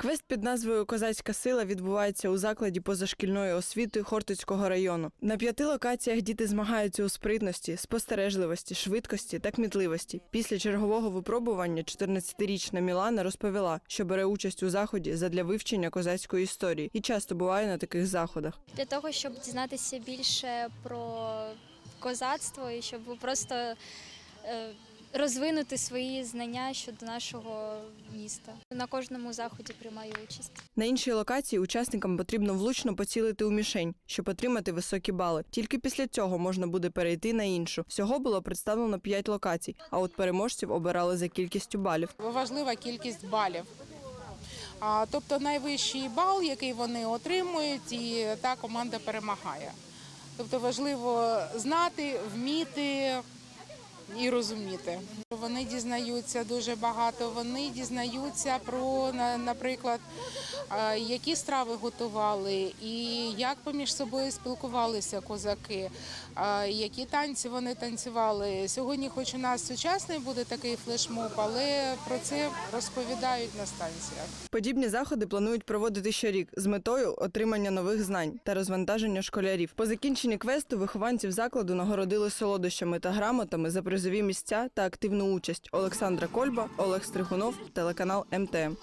Квест під назвою Козацька сила відбувається у закладі позашкільної освіти Хортицького району. На п'яти локаціях діти змагаються у спритності, спостережливості, швидкості та кмітливості. Після чергового випробування 14-річна Мілана розповіла, що бере участь у заході задля вивчення козацької історії і часто буває на таких заходах. для того, щоб дізнатися більше про козацтво і щоб просто е, розвинути свої знання щодо нашого міста. На кожному заході приймаю участь. На іншій локації учасникам потрібно влучно поцілити у мішень, щоб отримати високі бали. Тільки після цього можна буде перейти на іншу. Всього було представлено 5 локацій, а от переможців обирали за кількістю балів. важлива кількість балів. А, тобто найвищий бал, який вони отримують, і та команда перемагає. Тобто важливо знати, вміти і розуміти. Вони дізнаються дуже багато. Вони дізнаються про, наприклад, які страви готували і як поміж собою спілкувалися козаки, які танці вони танцювали. Сьогодні, хоч у нас сучасний буде такий флешмоб, але про це розповідають на станціях. Подібні заходи планують проводити щорік з метою отримання нових знань та розвантаження школярів. По закінченні квесту вихованців закладу нагородили солодощами та грамотами за призові місця та активну участь. Олександра Кольба, Олег Стригунов, телеканал МТМ.